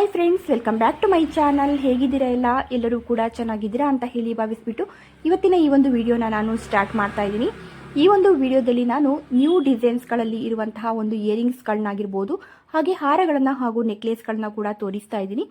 Hi friends welcome back to my channel ಹೇಗಿದ್ದೀರಾ ಎಲ್ಲ? ಎಲ್ಲರೂ ಕೂಡ ಚೆನ್ನಾಗಿದ್ದೀರಾ ಅಂತ ಹೇಳಿ ಭಾವಿಸ್ಬಿಟ್ಟು ಇವತ್ತಿನ ಈ ಒಂದು ವಿಡಿಯೋನ ನಾನು ಸ್ಟಾರ್ಟ್ ಮಾಡ್ತಾ ಇದ್ದೀನಿ. ಈ ಒಂದು ವಿಡಿಯೋದಲ್ಲಿ ನಾನು ನ್ಯೂ ಡಿಸೈನ್ಸ್ಗಳಲ್ಲಿ ಇರುವಂತಹ ಒಂದು ಇಯರಿಂಗ್ಸ್ಗಳನ್ನಾಗಿರ್ಬೋದು ಹಾಗೆ ಹಾರಗಳನ್ನು ಹಾಗೂ ನೆಕ್ಲೇಸ್ಗಳನ್ನ ಕೂಡ ತೋರಿಸ್ತಾ ಇದ್ದೀನಿ.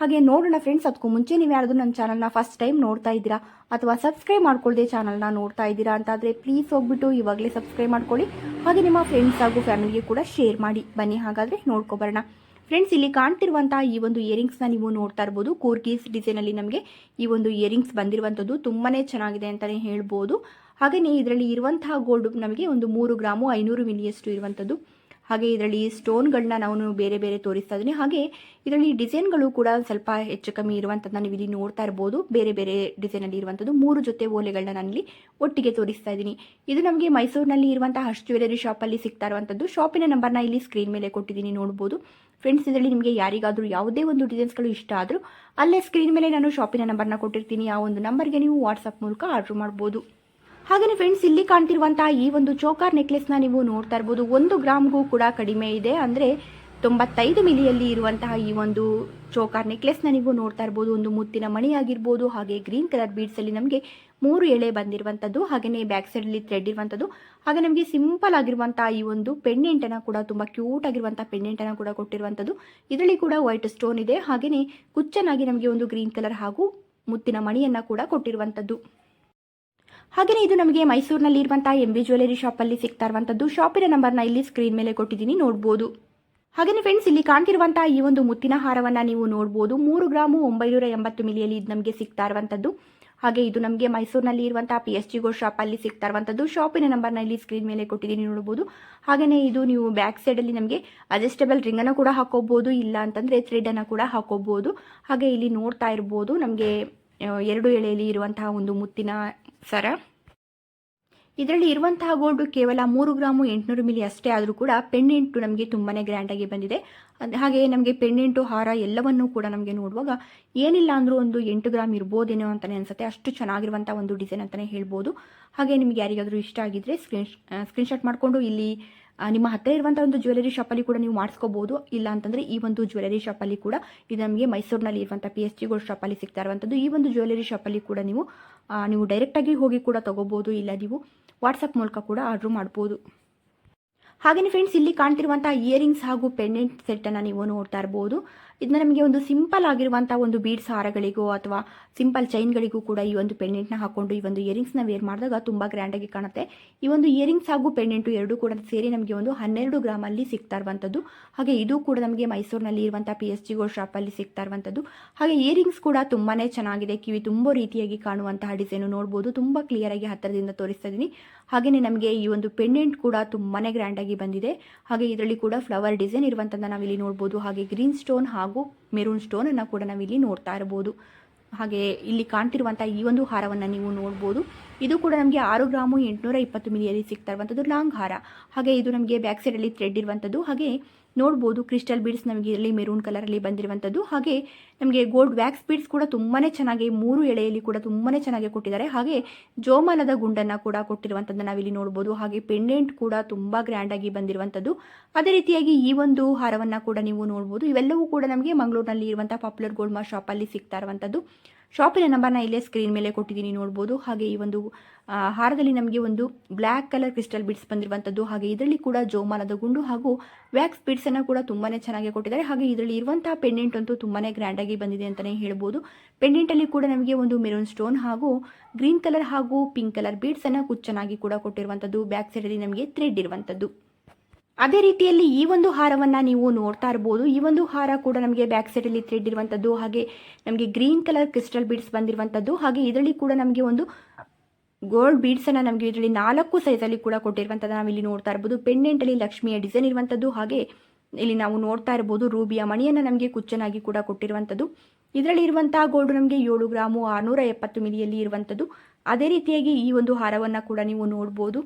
ಹಾಗೆ ನೋಡೋಣ ಫ್ರೆಂಡ್ಸ್ ಅದಕ್ಕೂ ಮುಂಚೆ ನೀವು ಯಾರಾದರೂ ನನ್ನ ಚಾನಲ್ನ ಫಸ್ಟ್ ಟೈಮ್ ನೋಡ್ತಾ ಇದ್ದೀರಾ, ಅಥವಾ ಸಬ್ಸ್ಕ್ರೈಬ್ ಮಾಡ್ಕೊಳ್ಳದೆ ಚಾನಲ್ನ ನೋಡ್ತಾ ಇದ್ದೀರಾ ಅಂತಾದರೆ ಪ್ಲೀಸ್ ಹೋಗ್ಬಿಟ್ಟು ಇವಾಗಲೇ ಸಬ್ಸ್ಕ್ರೈಬ್ ಮಾಡ್ಕೊಳ್ಳಿ. ಹಾಗೆ ನಿಮ್ಮ ಫ್ರೆಂಡ್ಸ್ ಹಾಗೂ ಫ್ಯಾಮಿಲಿಗೆ ಕೂಡ ಶೇರ್ ಮಾಡಿ. ಬನ್ನಿ ಹಾಗಾದರೆ ನೋಡ್ಕೊಬರೋಣ ಫ್ರೆಂಡ್ಸ್ ಇಲ್ಲಿ ಕಾಣ್ತಿರುವಂತಹ ಈ ಒಂದು ಇಯರಿಂಗ್ಸ್ನ ನೀವು ನೋಡ್ತಾ ಇರ್ಬೋದು. ಡಿಸೈನ್ ಅಲ್ಲಿ ನಮಗೆ ಈ ಒಂದು ಇಯರಿಂಗ್ಸ್ ಬಂದಿರುವಂತದ್ದು ತುಂಬಾನೇ ಚೆನ್ನಾಗಿದೆ ಅಂತಾನೆ ಹೇಳ್ಬೋದು. ಹಾಗೆಯೇ ಇದರಲ್ಲಿ ಇರುವಂತಹ ಗೋಲ್ಡ್ ನಮಗೆ ಒಂದು ಮೂರು ಗ್ರಾಮು ಐನೂರು ಮಿಲಿಯಷ್ಟು ಇರುವಂಥದ್ದು. ಹಾಗೆ ಇದರಲ್ಲಿ ಸ್ಟೋನ್ಗಳನ್ನ ನಾವು ಬೇರೆ ಬೇರೆ ತೋರಿಸ್ತಾ ಇದ್ದೀನಿ. ಹಾಗೆ ಇದರಲ್ಲಿ ಡಿಸೈನ್ಗಳು ಕೂಡ ಸ್ವಲ್ಪ ಹೆಚ್ಚು ಕಮ್ಮಿ ಇರುವಂಥದ್ದನ್ನ ನೀವು ಇಲ್ಲಿ ನೋಡ್ತಾ ಇರ್ಬೋದು. ಬೇರೆ ಬೇರೆ ಡಿಸೈನಲ್ಲಿ ಇರುವಂಥದ್ದು. ಮೂರು ಜೊತೆ ಓಲೆಗಳನ್ನ ಇಲ್ಲಿ ಒಟ್ಟಿಗೆ ತೋರಿಸ್ತಾ ಇದ್ದೀನಿ. ಇದು ನಮಗೆ ಮೈಸೂರಿನಲ್ಲಿ ಇರುವಂತಹ ಹರ್ಷ್ ಜ್ಯುವೆಲರಿ ಶಾಪಲ್ಲಿ ಸಿಗ್ತಾ ಇರುವಂಥದ್ದು. ಶಾಪಿನ ನಂಬರ್ನ ಇಲ್ಲಿ ಸ್ಕ್ರೀನ್ ಮೇಲೆ ಕೊಟ್ಟಿದ್ದೀನಿ ನೋಡ್ಬೋದು. ಫ್ರೆಂಡ್ಸ್, ಇದರಲ್ಲಿ ನಿಮಗೆ ಯಾರಿಗಾದರೂ ಯಾವುದೇ ಒಂದು ಡಿಸೈನ್ಸ್ಗಳು ಇಷ್ಟ ಆದರೂ ಅಲ್ಲೇ ಸ್ಕ್ರೀನ್ ಮೇಲೆ ನಾನು ಶಾಪಿನ ನಂಬರ್ನ ಕೊಟ್ಟಿರ್ತೀನಿ. ಆ ಒಂದು ನಂಬರ್ಗೆ ನೀವು ವಾಟ್ಸಪ್ ಮೂಲಕ ಆರ್ಡರ್ ಮಾಡ್ಬೋದು. ಹಾಗೆಯೇ ಫ್ರೆಂಡ್ಸ್ ಇಲ್ಲಿ ಕಾಣ್ತಿರುವಂತಹ ಈ ಒಂದು ಚೋಕಾರ್ ನೆಕ್ಲೆಸ್ನ ನೀವು ನೋಡ್ತಾ ಇರ್ಬೋದು. ಒಂದು ಗ್ರಾಮ್ಗೂ ಕೂಡ ಕಡಿಮೆ ಇದೆ. ಅಂದರೆ ತೊಂಬತ್ತೈದು ಮಿಲಿಯಲ್ಲಿ ಇರುವಂತಹ ಈ ಒಂದು ಚೋಕಾರ್ ನೆಕ್ಲೆಸ್ನ ನೀವು ನೋಡ್ತಾ ಇರ್ಬೋದು. ಒಂದು ಮುತ್ತಿನ ಮಣಿ ಆಗಿರ್ಬೋದು ಹಾಗೆ ಗ್ರೀನ್ ಕಲರ್ ಬೀಡ್ಸಲ್ಲಿ ನಮಗೆ ಮೂರು ಎಳೆ ಬಂದಿರುವಂಥದ್ದು ಹಾಗೆಯೇ ಬ್ಯಾಕ್ ಸೈಡಲ್ಲಿ ಥ್ರೆಡ್ ಇರುವಂಥದ್ದು ಹಾಗೆ ನಮಗೆ ಸಿಂಪಲ್ ಆಗಿರುವಂತಹ ಈ ಒಂದು ಪೆಂಡೆಂಟನ್ನು ಕೂಡ ತುಂಬ ಕ್ಯೂಟ್ ಆಗಿರುವಂಥ ಪೆಂಡೆಂಟನ್ನು ಕೂಡ ಕೊಟ್ಟಿರುವಂಥದ್ದು ಇದರಲ್ಲಿ ಕೂಡ ವೈಟ್ ಸ್ಟೋನ್ ಇದೆ. ಹಾಗೆಯೇ ಕುಚ್ಚನಾಗಿ ನಮಗೆ ಒಂದು ಗ್ರೀನ್ ಕಲರ್ ಹಾಗೂ ಮುತ್ತಿನ ಮಣಿಯನ್ನು ಕೂಡ ಕೊಟ್ಟಿರುವಂಥದ್ದು ಹಾಗೆಯೇ ಇದು ನಮಗೆ ಮೈಸೂರಿನಲ್ಲಿ ಇರುವಂತಹ ಎಂ ಬಿ ಜ್ಯುವೆಲರಿ ಶಾಪಲ್ಲಿ ಸಿಗ್ತಾ ಇರುವಂಥದ್ದು ಶಾಪಿನ ನಂಬರ್ನ ಇಲ್ಲಿ ಸ್ಕ್ರೀನ್ ಮೇಲೆ ಕೊಟ್ಟಿದ್ದೀನಿ, ನೋಡ್ಬೋದು. ಹಾಗೆಯೇ ಫ್ರೆಂಡ್ಸ್ ಇಲ್ಲಿ ಕಾಣ್ತಿರುವಂತಹ ಈ ಒಂದು ಮುತ್ತಿನ ಹಾರವನ್ನು ನೀವು ನೋಡಬಹುದು ಮೂರು ಗ್ರಾಮು ಒಂಬೈನೂರ ಎಂಬತ್ತು ಮಿಲಿಯಲ್ಲಿ ಇದು ನಮಗೆ ಸಿಗ್ತಾ ಇರುವಂಥದ್ದು ಹಾಗೆ ಇದು ನಮಗೆ ಮೈಸೂರಿನಲ್ಲಿ ಇರುವಂತಹ ಪಿ ಎಸ್ ಜಿ ಗೋ ಶಾಪಲ್ಲಿ ಸಿಗ್ತಾ ಇರುವಂಥದ್ದು ಶಾಪಿನ ನಂಬರ್ನ ಇಲ್ಲಿ ಸ್ಕ್ರೀನ್ ಮೇಲೆ ಕೊಟ್ಟಿದ್ದೀನಿ ನೋಡಬಹುದು ಹಾಗೆಯೇ ಇದು ನೀವು ಬ್ಯಾಕ್ ಸೈಡಲ್ಲಿ ನಮಗೆ ಅಡ್ಜಸ್ಟಬಲ್ ರಿಂಗನ್ನು ಕೂಡ ಹಾಕೋಬಹುದು ಇಲ್ಲ ಅಂತಂದರೆ ಥ್ರೆಡನ್ನು ಕೂಡ ಹಾಕೋಬಹುದು ಹಾಗೆ ಇಲ್ಲಿ ನೋಡ್ತಾ ಇರ್ಬೋದು, ನಮಗೆ ಎರಡು ಎಳೆಯಲ್ಲಿ ಇರುವಂತಹ ಒಂದು ಮುತ್ತಿನ ಸರ? ಇದರಲ್ಲಿ ಇರುವಂತಹ ಗೋಲ್ಡು ಕೇವಲ ಮೂರು ಗ್ರಾಮು ಎಂಟುನೂರು ಮಿಲಿ ಅಷ್ಟೇ ಆದರೂ ಕೂಡ ಪೆಂಡೆಂಟು ನಮಗೆ ತುಂಬಾ ಗ್ರ್ಯಾಂಡಾಗಿ ಬಂದಿದೆ. ಹಾಗೆ ನಮಗೆ ಪೆಂಡೆಂಟು ಹಾರ ಎಲ್ಲವನ್ನೂ ಕೂಡ ನಮಗೆ ನೋಡುವಾಗ ಏನಿಲ್ಲ ಅಂದರೂ ಒಂದು ಎಂಟು ಗ್ರಾಮ್ ಇರ್ಬೋದೇನೋ ಅಂತಲೇ ಅನಿಸುತ್ತೆ. ಅಷ್ಟು ಚೆನ್ನಾಗಿರುವಂಥ ಒಂದು ಡಿಸೈನ್ ಅಂತಲೇ ಹೇಳ್ಬೋದು. ಹಾಗೆ ನಿಮಗೆ ಯಾರಿಗಾದರೂ ಇಷ್ಟ ಆಗಿದ್ದರೆ ಸ್ಕ್ರೀನ್ ಸ್ಕ್ರೀನ್ಶಾಟ್ ಮಾಡಿಕೊಂಡು ಇಲ್ಲಿ ನಿಮ್ಮ ಹತ್ತಿರ ಇರುವಂಥ ಒಂದು ಜ್ಯುವೆಲರಿ ಶಾಪಲ್ಲಿ ಕೂಡ ನೀವು ಮಾಡಿಸ್ಕೋಬೋದು. ಇಲ್ಲ ಅಂತಂದರೆ ಈ ಒಂದು ಜ್ಯುವೆಲರಿ ಶಾಪಲ್ಲಿ ಕೂಡ ಇದು ನಮಗೆ ಮೈಸೂರಿನಲ್ಲಿ ಇರುವಂಥ ಪಿ ಎಸ್ ಜಿ ಗೋಲ್ಡ್ ಶಾಪಲ್ಲಿ ಸಿಗ್ತಾ ಇರುವಂಥದ್ದು ಈ ಒಂದು ಜ್ಯುವೆಲರಿ ಶಾಪಲ್ಲಿ ಕೂಡ ನೀವು ನೀವು ನೀವು ಡೈರೆಕ್ಟಾಗಿ ಹೋಗಿ ಕೂಡ ತಗೋಬೋದು. ಇಲ್ಲ ನೀವು ವಾಟ್ಸಪ್ ಮೂಲಕ ಕೂಡ ಆರ್ಡರ್ ಮಾಡ್ಬೋದು. ಹಾಗೆಯೇ ಫ್ರೆಂಡ್ಸ್ ಇಲ್ಲಿ ಕಾಣ್ತಿರುವಂಥ ಇಯರಿಂಗ್ಸ್ ಹಾಗೂ ಪೆಂಡೆಂಟ್ ಸೆಟ್ಟನ್ನು ನೀವು ನೋಡ್ತಾ ಇರ್ಬೋದು. ಇದನ್ನ ನಮಗೆ ಒಂದು ಸಿಂಪಲ್ ಆಗಿರುವಂಥ ಒಂದು ಬೀಡ್ಸ್ ಹಾರಗಳಿಗೂ ಅಥವಾ ಸಿಂಪಲ್ ಚೈನ್ಗಳಿಗೂ ಕೂಡ ಈ ಒಂದು ಪೆಂಡೆಂಟ್ನ ಹಾಕೊಂಡು ಈ ಒಂದು ಇಯರಿಂಗ್ಸ್ನ ವೇರ್ ಮಾಡಿದಾಗ ತುಂಬ ಗ್ರ್ಯಾಂಡಾಗಿ ಕಾಣುತ್ತೆ. ಈ ಒಂದು ಇಯರಿಂಗ್ಸ್ ಹಾಗೂ ಪೆಂಡೆಂಟು ಎರಡೂ ಕೂಡ ಸೇರಿ ನಮಗೆ ಒಂದು ಹನ್ನೆರಡು ಗ್ರಾಮಲ್ಲಿ ಸಿಗ್ತಾ ಇರುವಂಥದ್ದು ಹಾಗೆ ಇದು ಕೂಡ ನಮಗೆ ಮೈಸೂರಿನಲ್ಲಿ ಇರುವಂತಹ ಪಿ ಎಸ್ ಜಿ ಗೋಲ್ಡ್ ಶಾಪಲ್ಲಿ ಸಿಗ್ತಾ ಇರುವಂಥದ್ದು ಹಾಗೆ ಇಯರಿಂಗ್ಸ್ ಕೂಡ ತುಂಬಾನೇ ಚೆನ್ನಾಗಿದೆ. ಕಿವಿ ತುಂಬ ರೀತಿಯಾಗಿ ಕಾಣುವಂತಹ ಡಿಸೈನು ತುಂಬಾ ಕ್ಲಿಯರ್ ಆಗಿ ಹತ್ತಿರದಿಂದ ತೋರಿಸ್ತಾ ಇದೀನಿ ಹಾಗೆಯೇ ನಮಗೆ ಈ ಒಂದು ಪೆಂಡೆಂಟ್ ಕೂಡ ತುಂಬಾ ಗ್ರ್ಯಾಂಡಾಗಿ ಬಂದಿದೆ. ಹಾಗೆ ಇದರಲ್ಲಿ ಕೂಡ ಫ್ಲವರ್ ಡಿಸೈನ್ ಇರುವಂಥದ್ದು ನಾವಿಲ್ಲಿ ನೋಡಬಹುದು ಹಾಗೆ ಗ್ರೀನ್ ಸ್ಟೋನ್ ಹಾಗೂ ಮೆರೂನ್ ಸ್ಟೋನನ್ನು ಕೂಡ ನಾವಿಲ್ಲಿ ನೋಡ್ತಾ ಇರ್ಬೋದು. ಹಾಗೆ ಇಲ್ಲಿ ಕಾಣ್ತಿರುವಂತಹ ಈ ಒಂದು ಹಾರವನ್ನು ನೀವು ನೋಡ್ಬೋದು. ಇದು ಕೂಡ ನಮಗೆ ಆರು ಗ್ರಾಮು ಎಂಟುನೂರ ಇಪ್ಪತ್ತು ಮಿಲಿಯಲ್ಲಿ ಸಿಗ್ತಾ ಇರುವಂಥದ್ದು ಲಾಂಗ್ ಹಾರ ಹಾಗೆ ಇದು ನಮಗೆ ಬ್ಯಾಕ್ ಸೈಡಲ್ಲಿ ಥ್ರೆಡ್ ಇರುವಂಥದ್ದು. ಹಾಗೆ ನೋಡ್ಬೋದು ಕ್ರಿಸ್ಟಲ್ ಬೀಡ್ಸ್ ನಮಗೆ ಇಲ್ಲಿ ಮೆರೂನ್ ಕಲರಲ್ಲಿ ಬಂದಿರುವಂಥದ್ದು. ಹಾಗೆ ನಮಗೆ ಗೋಲ್ಡ್ ವ್ಯಾಕ್ಸ್ ಬೀಡ್ಸ್ ಕೂಡ ತುಂಬಾ ಚೆನ್ನಾಗಿ ಮೂರು ಎಳೆಯಲ್ಲಿ ಕೂಡ ತುಂಬಾ ಚೆನ್ನಾಗಿ ಕೊಟ್ಟಿದ್ದಾರೆ. ಹಾಗೆ ಜೋಮಾಲದ ಗುಂಡನ್ನು ಕೂಡ ಕೊಟ್ಟಿರುವಂಥದ್ದು ನಾವಿಲ್ಲಿ ನೋಡ್ಬೋದು. ಹಾಗೆ ಪೆಂಡೆಂಟ್ ಕೂಡ ತುಂಬ ಗ್ರ್ಯಾಂಡಾಗಿ ಬಂದಿರುವಂಥದ್ದು. ಅದೇ ರೀತಿಯಾಗಿ ಈ ಒಂದು ಹಾರವನ್ನು ಕೂಡ ನೀವು ನೋಡ್ಬೋದು. ಇವೆಲ್ಲವೂ ಕೂಡ ನಮಗೆ ಮಂಗಳೂರಿನಲ್ಲಿ ಇರುವಂಥ ಪಾಪ್ಯುಲರ್ ಗೋಲ್ಡ್ ಮಾರ್ ಶಾಪಲ್ಲಿ ಸಿಗ್ತಾ ಇರುವಂಥದ್ದು. ಶಾಪಿನ ನಂಬರ್ನ ಇಲ್ಲೇ ಸ್ಕ್ರೀನ್ ಮೇಲೆ ಕೊಟ್ಟಿದ್ದೀನಿ, ನೋಡ್ಬೋದು. ಹಾಗೆ ಈ ಒಂದು ಹಾರದಲ್ಲಿ ನಮಗೆ ಒಂದು ಬ್ಲ್ಯಾಕ್ ಕಲರ್ ಕ್ರಿಸ್ಟಲ್ ಬೀಡ್ಸ್ ಬಂದಿರುವಂಥದ್ದು, ಹಾಗೆ ಇದರಲ್ಲಿ ಕೂಡ ಜೋಮಾಲದ ಗುಂಡು ಹಾಗೂ ವ್ಯಾಕ್ಸ್ ಬೀಡ್ಸನ್ನು ಕೂಡ ತುಂಬಾ ಚೆನ್ನಾಗಿ ಕೊಟ್ಟಿದ್ದಾರೆ. ಹಾಗೆ ಇದರಲ್ಲಿ ಇರುವಂತಹ ಪೆಂಡೆಂಟ್ ಅಂತೂ ತುಂಬಾ ಗ್ರ್ಯಾಂಡಾಗಿ ಬಂದಿದೆ ಅಂತಲೇ ಹೇಳ್ಬೋದು. ಪೆಂಡೆಂಟಲ್ಲಿ ಕೂಡ ನಮಗೆ ಒಂದು ಮೆರೂನ್ ಸ್ಟೋನ್ ಹಾಗೂ ಗ್ರೀನ್ ಕಲರ್ ಹಾಗೂ ಪಿಂಕ್ ಕಲರ್ ಬೀಡ್ಸನ್ನು ಕುಚ್ಚನಾಗಿ ಕೂಡ ಕೊಟ್ಟಿರುವಂಥದ್ದು. ಬ್ಯಾಕ್ ಸೈಡಲ್ಲಿ ನಮಗೆ ಥ್ರೆಡ್ ಇರುವಂಥದ್ದು. ಅದೇ ರೀತಿಯಲ್ಲಿ ಈ ಒಂದು ಹಾರವನ್ನು ನೀವು ನೋಡ್ತಾ ಇರ್ಬೋದು. ಈ ಒಂದು ಹಾರ ಕೂಡ ನಮಗೆ ಬ್ಯಾಕ್ ಸೈಡಲ್ಲಿ ಥ್ರೆಡ್ ಇರುವಂಥದ್ದು ಹಾಗೆ ನಮಗೆ ಗ್ರೀನ್ ಕಲರ್ ಕ್ರಿಸ್ಟಲ್ ಬೀಡ್ಸ್ ಬಂದಿರುವಂಥದ್ದು ಹಾಗೆ ಇದರಲ್ಲಿ ಕೂಡ ನಮಗೆ ಒಂದು ಗೋಲ್ಡ್ ಬೀಡ್ಸನ್ನು ನಮಗೆ ಇದರಲ್ಲಿ ನಾಲ್ಕು ಸೈಜಲ್ಲಿ ಕೂಡ ಕೊಟ್ಟಿರುವಂಥದ್ದು ಇಲ್ಲಿ ನೋಡ್ತಾ ಇರ್ಬೋದು. ಪೆಂಡೆಂಟಲ್ಲಿ ಲಕ್ಷ್ಮಿಯ ಡಿಸೈನ್ ಇರುವಂಥದ್ದು ಹಾಗೆ ಇಲ್ಲಿ ನಾವು ನೋಡ್ತಾ ಇರ್ಬೋದು. ರೂಬಿಯ ಮಣಿಯನ್ನು ನಮಗೆ ಕುಚ್ಚನಾಗಿ ಕೂಡ ಕೊಟ್ಟಿರುವಂಥದ್ದು ಇದರಲ್ಲಿ ಇರುವಂತಹ ಗೋಲ್ಡ್ ನಮಗೆ ಏಳು ಗ್ರಾಮು ಆರುನೂರ ಎಪ್ಪತ್ತು ಮಿಲಿಯಲ್ಲಿ ಇರುವಂಥದ್ದು ಅದೇ ರೀತಿಯಾಗಿ ಈ ಒಂದು ಹಾರವನ್ನು ಕೂಡ ನೀವು ನೋಡ್ಬೋದು.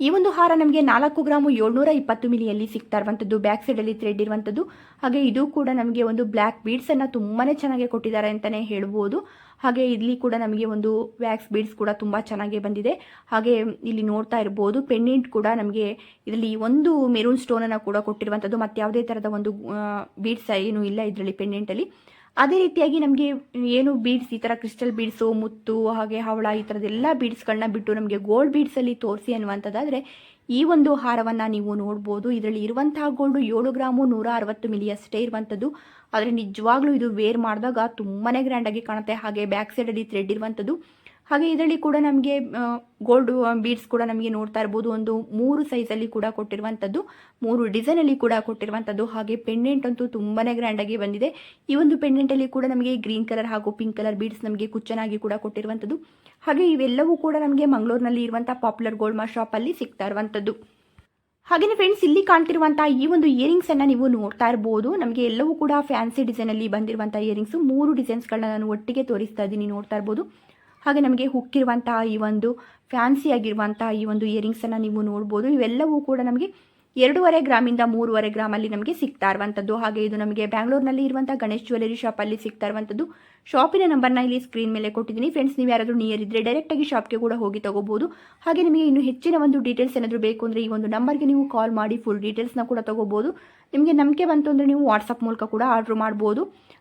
ಈ ಒಂದು ಹಾರ ನಮಗೆ ನಾಲ್ಕು ಗ್ರಾಮು ಏಳ್ನೂರ ಇಪ್ಪತ್ತು ಮಿಲಿಯಲ್ಲಿ ಸಿಗ್ತಾ ಇರುವಂಥದ್ದು ಬ್ಯಾಕ್ ಸೈಡಲ್ಲಿ ಥ್ರೆಡ್ ಇರುವಂಥದ್ದು. ಹಾಗೆ ಇದು ಕೂಡ ನಮಗೆ ಒಂದು ಬ್ಲ್ಯಾಕ್ ಬೀಡ್ಸನ್ನು ತುಂಬಾ ಚೆನ್ನಾಗಿ ಕೊಟ್ಟಿದ್ದಾರೆ ಅಂತಲೇ ಹೇಳ್ಬೋದು. ಹಾಗೆ ಇಲ್ಲಿ ಕೂಡ ನಮಗೆ ಒಂದು ವ್ಯಾಕ್ಸ್ ಬೀಡ್ಸ್ ಕೂಡ ತುಂಬ ಚೆನ್ನಾಗಿ ಬಂದಿದೆ. ಹಾಗೆ ಇಲ್ಲಿ ನೋಡ್ತಾ ಇರ್ಬೋದು ಪೆಂಡೆಂಟ್ ಕೂಡ ನಮಗೆ ಇದರಲ್ಲಿ ಒಂದು ಮೆರೂನ್ ಸ್ಟೋನನ್ನು ಕೂಡ ಕೊಟ್ಟಿರುವಂಥದ್ದು. ಮತ್ತು ಯಾವುದೇ ಥರದ ಒಂದು ಬೀಡ್ಸ್ ಏನು ಇಲ್ಲ ಇದರಲ್ಲಿ ಪೆಂಡೆಂಟಲ್ಲಿ ಅದೇ ರೀತಿಯಾಗಿ ನಮಗೆ ಏನು ಬೀಡ್ಸ್ ಈ ಥರ ಕ್ರಿಸ್ಟಲ್ ಬೀಡ್ಸು ಮುತ್ತು, ಹಾಗೆ ಹವಳ ಈ ಥರದ್ದೆಲ್ಲ ಬೀಡ್ಸ್ಗಳನ್ನ ಬಿಟ್ಟು ನಮಗೆ ಗೋಲ್ಡ್ ಬೀಡ್ಸಲ್ಲಿ ತೋರಿಸಿ ಅನ್ನುವಂಥದ್ದಾದರೆ ಈ ಒಂದು ಹಾರವನ್ನು ನೀವು ನೋಡ್ಬೋದು. ಇದರಲ್ಲಿ ಇರುವಂತಹ ಗೋಲ್ಡು ಏಳು ಗ್ರಾಮು ನೂರ ಅರವತ್ತು ಮಿಲಿ ಅಷ್ಟೇ ಇರುವಂಥದ್ದು. ಆದರೆ ನಿಜವಾಗ್ಲೂ ಇದು ವೇರ್ ಮಾಡಿದಾಗ ತುಂಬಾ ಗ್ರ್ಯಾಂಡಾಗಿ ಕಾಣುತ್ತೆ. ಹಾಗೆ ಬ್ಯಾಕ್ ಸೈಡಲ್ಲಿ ಥ್ರೆಡ್ ಇರುವಂಥದ್ದು. ಹಾಗೆ ಇದರಲ್ಲಿ ಕೂಡ ನಮಗೆ ಗೋಲ್ಡ್ ಬೀಡ್ಸ್ ಕೂಡ ನಮಗೆ ನೋಡ್ತಾ ಇರ್ಬೋದು. ಒಂದು ಮೂರು ಸೈಜಲ್ಲಿ ಕೂಡ ಕೊಟ್ಟಿರುವಂಥದ್ದು, ಮೂರು ಡಿಸೈನಲ್ಲಿ ಕೂಡ ಕೊಟ್ಟಿರುವಂಥದ್ದು. ಹಾಗೆ ಪೆಂಡೆಂಟ್ ಅಂತೂ ತುಂಬಾ ಗ್ರ್ಯಾಂಡಾಗಿ ಬಂದಿದೆ. ಈ ಒಂದು ಪೆಂಡೆಂಟಲ್ಲಿ ಕೂಡ ನಮಗೆ ಗ್ರೀನ್ ಕಲರ್ ಹಾಗೂ ಪಿಂಕ್ ಕಲರ್ ಬೀಡ್ಸ್ ನಮಗೆ ಕುಚ್ಚನಾಗಿ ಕೂಡ ಕೊಟ್ಟಿರುವಂಥದ್ದು. ಹಾಗೆ ಇವೆಲ್ಲವೂ ಕೂಡ ನಮಗೆ ಮಂಗಳೂರಿನಲ್ಲಿ ಇರುವಂಥ ಪಾಪ್ಯುಲರ್ ಗೋಲ್ಡ್ ಮಾ ಶಾಪಲ್ಲಿ ಸಿಗ್ತಾ ಇರುವಂಥದ್ದು. ಹಾಗೆಯೇ ಫ್ರೆಂಡ್ಸ್ ಇಲ್ಲಿ ಕಾಣ್ತಿರುವಂತಹ ಈ ಒಂದು ಇಯರಿಂಗ್ಸ್ ಅನ್ನ ನೀವು ನೋಡ್ತಾ ಇರಬಹುದು ನಮಗೆ ಎಲ್ಲವೂ ಕೂಡ ಫ್ಯಾನ್ಸಿ ಡಿಸೈನ್ ಅಲ್ಲಿ ಬಂದಿರುವಂತಹ ಇಯರಿಂಗ್ಸ್ ಮೂರು ಡಿಸೈನ್ಸ್ ಗಳನ್ನ ನಾನು ಒಟ್ಟಿಗೆ ತೋರಿಸ್ತಾ ಇದ್ದೀನಿ, ನೋಡ್ತಾ ಇರ್ಬೋದು. ಹಾಗೆ ನಮಗೆ ಹುಕ್ಕಿರುವಂತಹ ಈ ಒಂದು ಫ್ಯಾನ್ಸಿ ಆಗಿರುವಂತಹ ಈ ಒಂದು ಇಯರಿಂಗ್ಸನ್ನು ನೀವು ನೋಡ್ಬೋದು. ಇವೆಲ್ಲವೂ ಕೂಡ ನಮಗೆ ಎರಡೂವರೆ ಗ್ರಾಮಿಂದ ಮೂರುವರೆ ಗ್ರಾಮಲ್ಲಿ ನಮಗೆ ಸಿಗ್ತಾ ಇರುವಂಥದ್ದು ಹಾಗೆ ಇದು ನಮಗೆ ಬ್ಯಾಂಗ್ಳೂರ್ನಲ್ಲಿ ಇರುವಂಥ ಗಣೇಶ್ ಜ್ಯುವೆಲರಿ ಶಾಪಲ್ಲಿ ಸಿಗ್ತಾ ಇರುವಂಥದ್ದು ಶಾಪಿನ ನಂಬರ್ನ ಇಲ್ಲಿ ಸ್ಕ್ರೀನ್ ಮೇಲೆ ಕೊಟ್ಟಿದ್ದೀನಿ. ಫ್ರೆಂಡ್ಸ್ ನೀವು ಯಾರಾದರೂ ನಿಯರ್ ಇದ್ದರೆ ಡೈರೆಕ್ಟಾಗಿ ಶಾಪ್ಗೆ ಕೂಡ ಹೋಗಿ ತಗೋಬೋದು. ಹಾಗೆ ನಿಮಗೆ ಇನ್ನು ಹೆಚ್ಚಿನ ಒಂದು ಡೀಟೇಲ್ಸ್ ಏನಾದರೂ ಬೇಕು ಅಂದರೆ ಈ ಒಂದು ನಂಬರ್ಗೆ ನೀವು ಕಾಲ್ ಮಾಡಿ ಫುಲ್ ಡೀಟೇಲ್ಸ್ನ ಕೂಡ ತಗೋಬೋದು. ನಿಮಗೆ ನಂಬಿಕೆ ಬಂತು ಅಂದರೆ ನೀವು ವಾಟ್ಸಪ್ ಮೂಲಕ ಕೂಡ ಆರ್ಡ್ರ್ ಮಾಡ್ಬೋದು.